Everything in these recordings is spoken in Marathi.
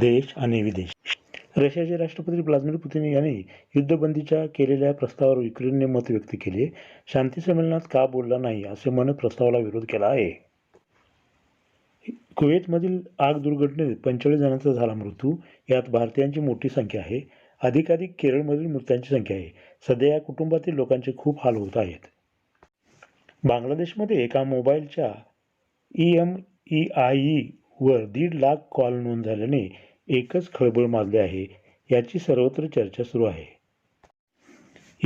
देश आणि विदेश. रशियाचे राष्ट्रपती व्लादिमीर पुतिन यांनी युद्धबंदीच्या केलेल्या प्रस्तावावर युक्रेनने मत व्यक्त केले. शांती संमेलनात का बोलला नाही असे म्हणत प्रस्तावाला विरोध केला आहे. कुवेतमधील आग दुर्घटनेत पंचेचाळीस जणांचा झाला मृत्यू. यात भारतीयांची मोठी संख्या आहे. अधिकाधिक केरळमधील मृतांची संख्या आहे. सध्या या कुटुंबातील लोकांचे खूप हाल होत आहेत. बांगलादेशमध्ये एका मोबाईलच्या ई एम ई आय वर दीड लाख कॉल नोंद झाल्याने एकच खळबळ माजली आहे याची सर्वत्र चर्चा सुरू आहे.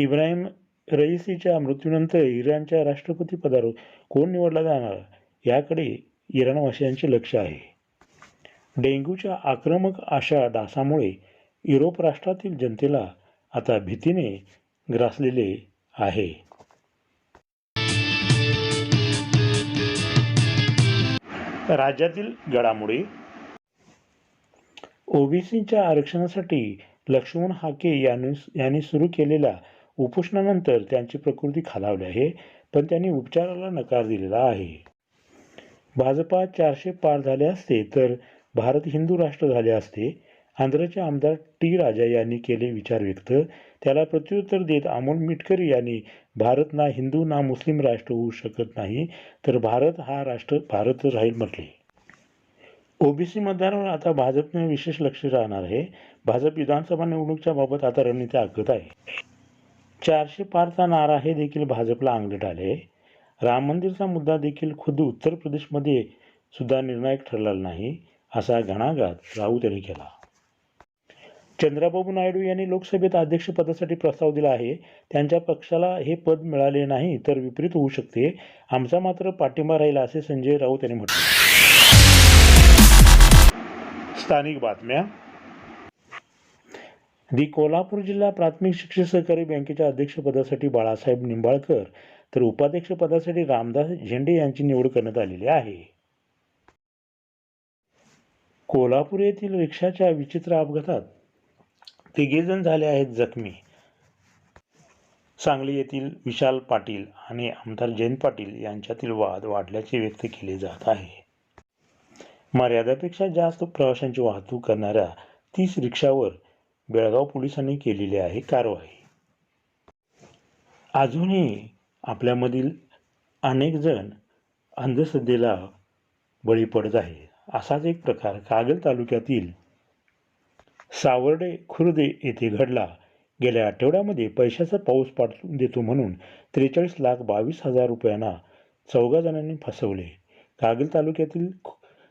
इब्राहिम रईसीच्या मृत्यूनंतर इराणच्या राष्ट्रपती पदावर कोण निवडला जाणार याकडे इराणवासियांचे लक्ष आहे. डेंग्यूच्या आक्रमक अशा डासामुळे युरोप राष्ट्रातील जनतेला आता भीतीने ग्रासलेले आहे. राज्यातील घडामोडी. ओबीसीच्या आरक्षणासाठी लक्ष्मण हाके यांनी यांनी सुरू केलेल्या उपोषणानंतर त्यांची प्रकृती खालावली आहे पण त्यांनी उपचाराला नकार दिलेला आहे. भाजपा चारशे पार झाले असते तर भारत हिंदू राष्ट्र झाले असते आंध्रचे आमदार टी राजा यांनी केले विचार व्यक्त. त्याला प्रत्युत्तर देत अमोल मिटकरी यांनी भारत ना हिंदू ना मुस्लिम राष्ट्र होऊ शकत नाही तर भारत हा राष्ट्र भारत राहील म्हटले. ओबीसी मतदारावर आता भाजपने विशेष लक्ष राहणार आहे. भाजप विधानसभा निवडणुकीच्या बाबत आता रणनीती आखत आहे. चारशे पारचा नारा हे देखील भाजपला अंगलट आले राम मंदिरचा मुद्दा देखील खुद उत्तर प्रदेशमध्ये सुद्धा निर्णायक ठरलेला नाही असा घणाघात राऊत यांनी केला. चंद्राबाबू नायडू यांनी लोकसभेत अध्यक्षपदासाठी प्रस्ताव दिला आहे. त्यांच्या पक्षाला हे पद मिळाले नाही तर विपरीत होऊ शकते. आमचा मात्र पाठिंबा राहील असे संजय राऊत यांनी म्हटले. स्थानिक बातम्या. दी कोल्हापूर जिल्हा प्राथमिक शिक्षक सहकारी बँकेच्या अध्यक्षपदासाठी बाळासाहेब निंबाळकर तर उपाध्यक्षपदासाठी रामदास झेंडे यांची निवड करण्यात आलेली आहे. कोल्हापूर येथील रिक्षाच्या विचित्र अपघातात तिघेजण झाले आहेत जखमी. सांगली येथील विशाल पाटील आणि आमदार जयंत पाटील यांच्यातील वाद वाढल्याचे व्यक्त केले जात आहे. मर्यादापेक्षा जास्त प्रवाशांची वाहतूक करणाऱ्या तीस रिक्षावर बेळगाव पोलिसांनी केलेली आहे कारवाई. अजूनही आपल्यामधील अनेक जण अंधश्रद्धेला बळी पडत आहे असाच एक प्रकार कागल तालुक्यातील सावर्डे खुर्द येथे घडला. गेल्या आठवड्यामध्ये पैशाचा पाऊस पाठवून देतो म्हणून त्रेचाळीस लाख बावीस हजार रुपयांना चौघा जणांनी फसवले. कागल तालुक्यातील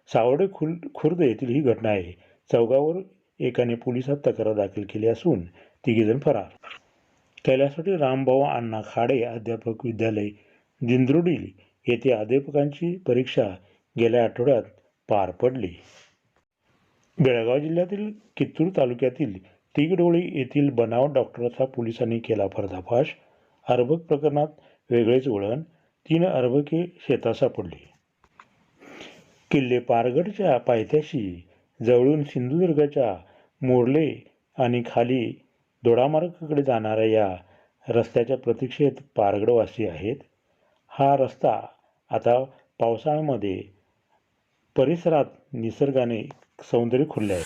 सावर्डे खुल खुर्द येथील ही घटना आहे. चौघावर एकाने पोलिसात तक्रार दाखल केली असून तिघेजण फरार. कैलासवाडी रामभाऊ अण्णा खाडे अध्यापक विद्यालय जिंद्रुडील येथे अध्यापकांची परीक्षा गेल्या आठवड्यात पार पडली. बेळगाव जिल्ह्यातील कित्तूर तालुक्यातील तिगडोळी येथील बनावट डॉक्टरचा पोलिसांनी केला पर्दाफाश. अर्भक प्रकरणात वेगळेच वळण. तीन अर्भके शेतात सापडली किल्ले पारगडच्या पायथ्याशी जवळून सिंधुदुर्गाच्या मोर्ले आणि खाली दोडामार्गाकडे जाणाऱ्या या रस्त्याच्या प्रतीक्षेत पारगडवासी आहेत. हा रस्ता आता पावसाळ्यामध्ये परिसरात निसर्गाने सौंदर्य खुलले आहे